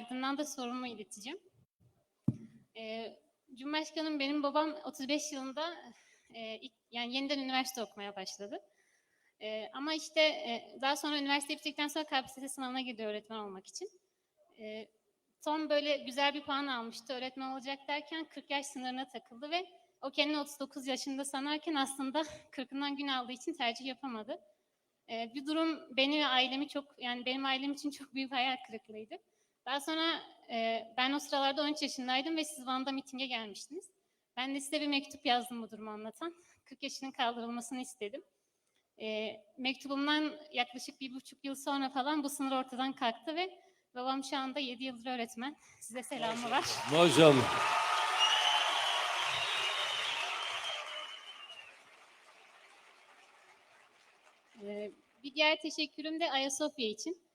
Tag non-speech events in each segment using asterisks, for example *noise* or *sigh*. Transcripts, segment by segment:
ardından da sorumu ileteceğim. E, Cumhurbaşkanım benim babam 35 yılında e, ilk, yani yeniden üniversite okumaya başladı. E, ama işte e, daha sonra üniversite bitirdikten sonra KPSS sınavına girdi öğretmen olmak için. E, son böyle güzel bir puan almıştı öğretmen olacak derken 40 yaş sınırına takıldı ve o kendini 39 yaşında sanarken aslında *laughs* 40'ından gün aldığı için tercih yapamadı. Ee, bir durum beni ve ailemi çok yani benim ailem için çok büyük hayal kırıklığıydı. Daha sonra e, ben o sıralarda 13 yaşındaydım ve siz Van'da mitinge gelmiştiniz. Ben de size bir mektup yazdım bu durumu anlatan. 40 yaşının kaldırılmasını istedim. E, mektubumdan yaklaşık bir buçuk yıl sonra falan bu sınır ortadan kalktı ve babam şu anda 7 yıldır öğretmen. Size selamı var. Maşallah. Ee, Bir diğer teşekkürüm de Ayasofya için.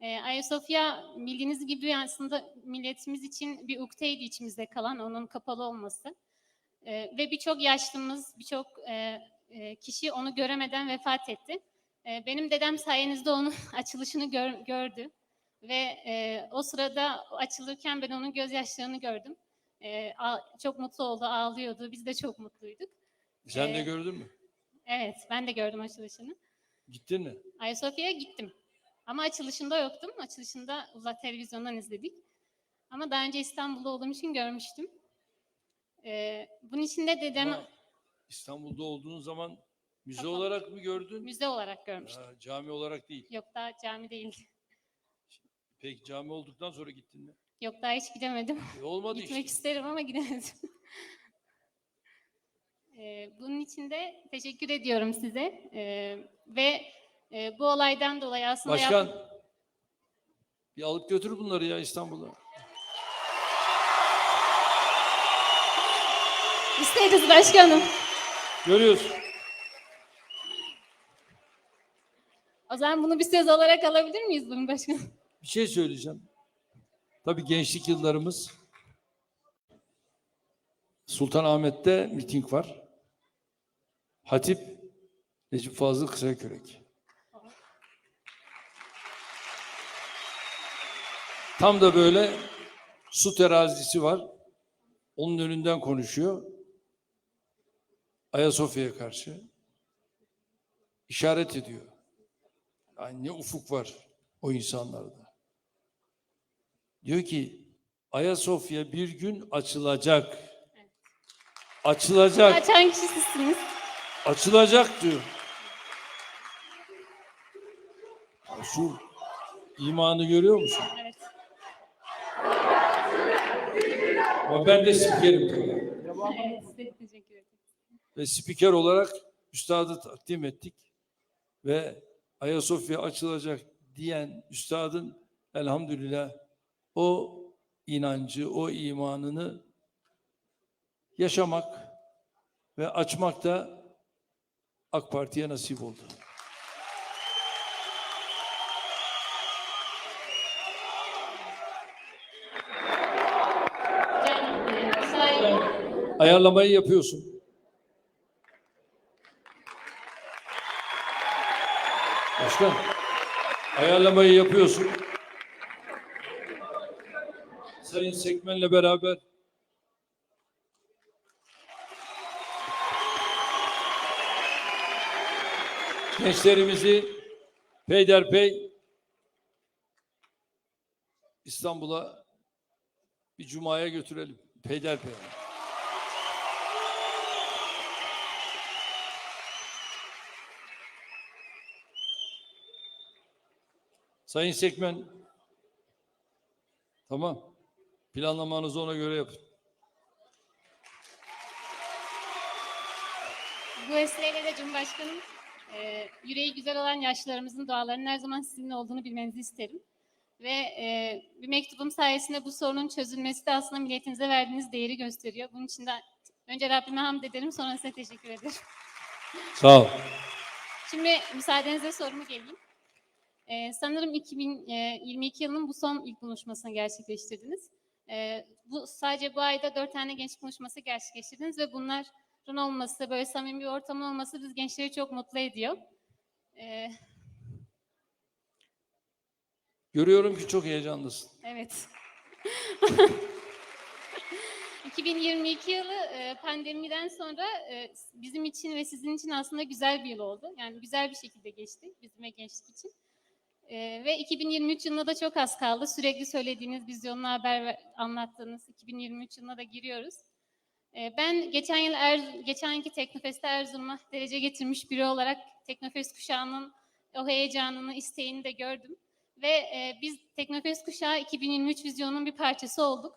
Ee, Ayasofya bildiğiniz gibi aslında milletimiz için bir ukteydi içimizde kalan onun kapalı olması. Ee, Ve birçok yaşlımız, birçok e, e, kişi onu göremeden vefat etti. Ee, Benim dedem sayenizde onun *laughs* açılışını gör- gördü. Ve e, o sırada açılırken ben onun gözyaşlarını gördüm. Çok mutlu oldu, ağlıyordu. Biz de çok mutluyduk. Sen de gördün mü? Evet, ben de gördüm açılışını. Gittin mi? Ayasofya'ya gittim. Ama açılışında yoktum. Açılışında uzak televizyondan izledik. Ama daha önce İstanbul'da olduğum için görmüştüm. Ee, bunun için de dedem İstanbul'da olduğun zaman müze Kapalı. olarak mı gördün? müze olarak görmüştüm. Ha, cami olarak değil. Yok daha cami değildi. Peki cami olduktan sonra gittin mi? Yok daha hiç gidemedim. E, olmadı Gitmek işte. isterim ama gidemedim. *laughs* Ee, bunun için de teşekkür ediyorum size. Ee, ve e, bu olaydan dolayı aslında yap- Başkan bir alıp götür bunları ya İstanbul'a. isteriz başkanım. Görüyorsun. O zaman bunu bir söz olarak alabilir miyiz bunu başkanım? Bir şey söyleyeceğim. Tabii gençlik yıllarımız Sultanahmet'te miting var. Hatip Necip Fazıl Kısakürek. Tam da böyle su terazisi var. Onun önünden konuşuyor. Ayasofya'ya karşı. işaret ediyor. Yani ne ufuk var o insanlarda. Diyor ki Ayasofya bir gün açılacak. Açılacak. Açan kişi sizsiniz. Açılacak diyor. Şu imanı görüyor musun? Evet. Ama ben de spikerim. Evet, size teşekkür ederim. Ve spiker olarak üstadı takdim ettik. Ve Ayasofya açılacak diyen üstadın elhamdülillah o inancı, o imanını yaşamak ve açmak da AK Parti'ye nasip oldu. Ayarlamayı yapıyorsun. Başkan, ayarlamayı yapıyorsun. Sayın Sekmen'le beraber gençlerimizi peyderpey İstanbul'a bir cumaya götürelim. Peyderpey. Sayın Sekmen, tamam. Planlamanızı ona göre yapın. Bu vesileyle de Cumhurbaşkanım, e, yüreği güzel olan yaşlılarımızın dualarının her zaman sizinle olduğunu bilmenizi isterim. Ve e, bir mektubum sayesinde bu sorunun çözülmesi de aslında milletinize verdiğiniz değeri gösteriyor. Bunun için de önce Rabbime hamd ederim, sonra size teşekkür ederim. Sağ ol. Şimdi müsaadenizle sorumu geleyim. Ee, sanırım 2022 yılının bu son ilk buluşmasını gerçekleştirdiniz. Ee, bu sadece bu ayda dört tane genç buluşması gerçekleştirdiniz ve bunların olması, böyle samimi bir ortamın olması biz gençleri çok mutlu ediyor. Ee, Görüyorum ki çok heyecanlısın. evet. *laughs* ...2022 yılı e, pandemiden sonra e, bizim için ve sizin için aslında güzel bir yıl oldu. Yani güzel bir şekilde geçti bizim gençlik için. E, ve 2023 yılına da çok az kaldı. Sürekli söylediğiniz, vizyonlu haber anlattığınız 2023 yılına da giriyoruz. E, ben geçen yıl er, geçen yılki Teknofest'te Erzurum'a derece getirmiş biri olarak Teknofest kuşağının o heyecanını, isteğini de gördüm. Ve e, biz Teknofest kuşağı 2023 vizyonunun bir parçası olduk.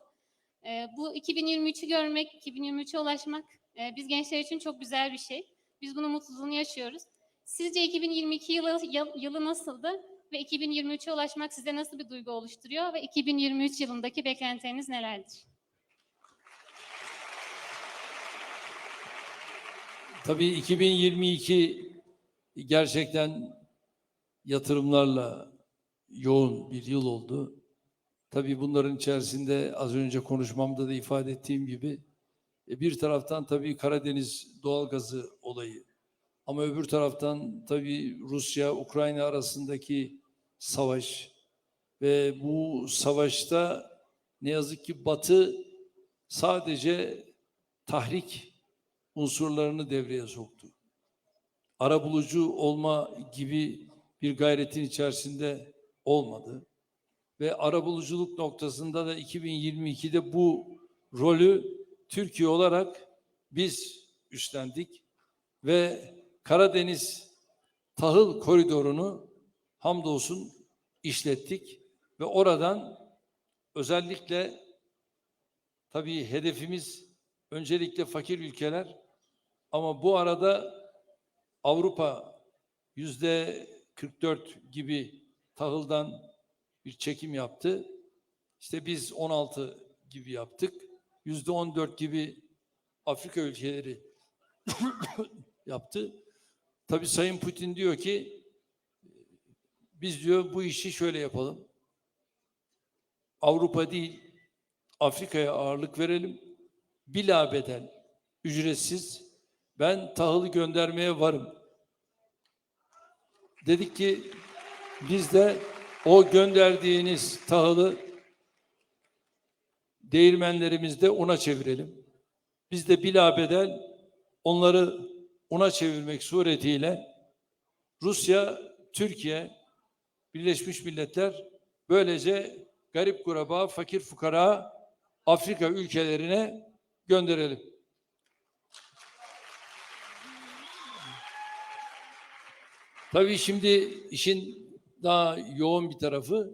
E, bu 2023'ü görmek, 2023'e ulaşmak e, biz gençler için çok güzel bir şey. Biz bunun mutluluğunu yaşıyoruz. Sizce 2022 yılı, yıl- yılı nasıldı? Ve 2023'e ulaşmak size nasıl bir duygu oluşturuyor? Ve 2023 yılındaki beklentileriniz nelerdir? Tabii 2022 gerçekten yatırımlarla yoğun bir yıl oldu. Tabii bunların içerisinde az önce konuşmamda da ifade ettiğim gibi e, bir taraftan tabii Karadeniz doğalgazı olayı ama öbür taraftan tabii Rusya-Ukrayna arasındaki savaş ve bu savaşta ne yazık ki Batı sadece tahrik unsurlarını devreye soktu. Arabulucu olma gibi bir gayretin içerisinde olmadı. Ve arabuluculuk noktasında da 2022'de bu rolü Türkiye olarak biz üstlendik ve Karadeniz tahıl koridorunu hamdolsun işlettik ve oradan özellikle tabii hedefimiz öncelikle fakir ülkeler ama bu arada Avrupa yüzde 44 gibi tahıldan bir çekim yaptı. İşte biz 16 gibi yaptık. Yüzde 14 gibi Afrika ülkeleri *coughs* yaptı. Tabii Sayın Putin diyor ki biz diyor bu işi şöyle yapalım. Avrupa değil Afrika'ya ağırlık verelim. Bila bedel, ücretsiz ben tahılı göndermeye varım. Dedik ki biz de o gönderdiğiniz tahılı değirmenlerimizde una çevirelim. Biz de bilabedel onları una çevirmek suretiyle Rusya, Türkiye, Birleşmiş Milletler böylece garip kuraba, fakir fukara Afrika ülkelerine gönderelim. Tabii şimdi işin daha yoğun bir tarafı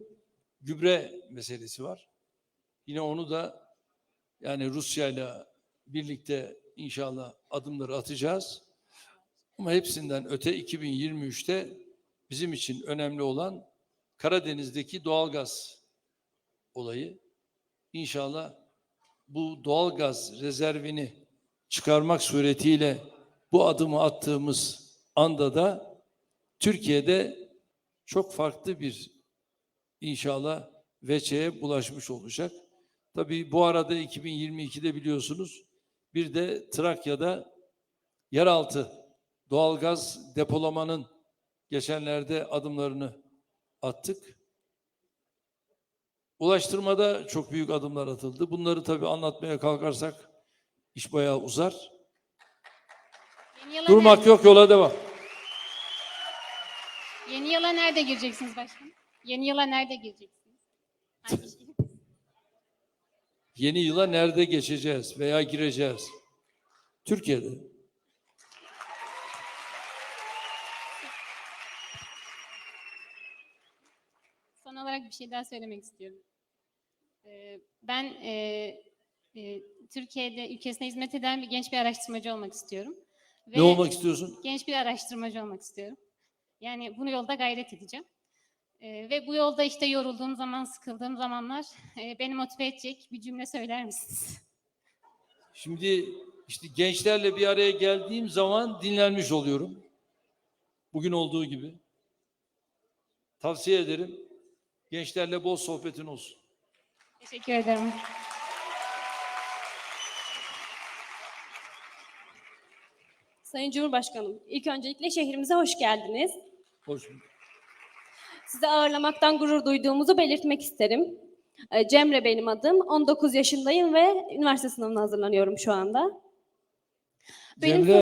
gübre meselesi var. Yine onu da yani Rusya ile birlikte inşallah adımları atacağız. Ama hepsinden öte 2023'te bizim için önemli olan Karadeniz'deki doğalgaz olayı. İnşallah bu doğalgaz rezervini çıkarmak suretiyle bu adımı attığımız anda da Türkiye'de çok farklı bir inşallah veçeye bulaşmış olacak. Tabii bu arada 2022'de biliyorsunuz bir de Trakya'da yeraltı doğalgaz depolamanın geçenlerde adımlarını attık. Ulaştırmada çok büyük adımlar atıldı. Bunları tabii anlatmaya kalkarsak iş bayağı uzar. Yeni Durmak nerede, yok yola devam. yeni yıla nerede gireceksiniz başkanım? Yeni yıla nerede gireceksiniz? Hangi? Yeni yıla nerede geçeceğiz veya gireceğiz? Türkiye'de. Son olarak bir şey daha söylemek istiyorum. Ee, Ben e, e, Türkiye'de ülkesine hizmet eden bir genç bir araştırmacı olmak istiyorum. Ve Ne olmak istiyorsun? Genç bir araştırmacı olmak istiyorum. Yani bunu yolda gayret edeceğim. Ee, ve bu yolda işte yorulduğum zaman, sıkıldığım zamanlar e, beni motive edecek bir cümle söyler misiniz? Şimdi işte gençlerle bir araya geldiğim zaman dinlenmiş oluyorum. Bugün olduğu gibi. Tavsiye ederim. Gençlerle bol sohbetin olsun. Teşekkür ederim. Sayın Cumhurbaşkanım, ilk öncelikle şehrimize hoş geldiniz. Hoş bulduk. Sizi ağırlamaktan gurur duyduğumuzu belirtmek isterim. Ee, Cemre benim adım. 19 yaşındayım ve üniversite sınavına hazırlanıyorum şu anda. Benim Cemre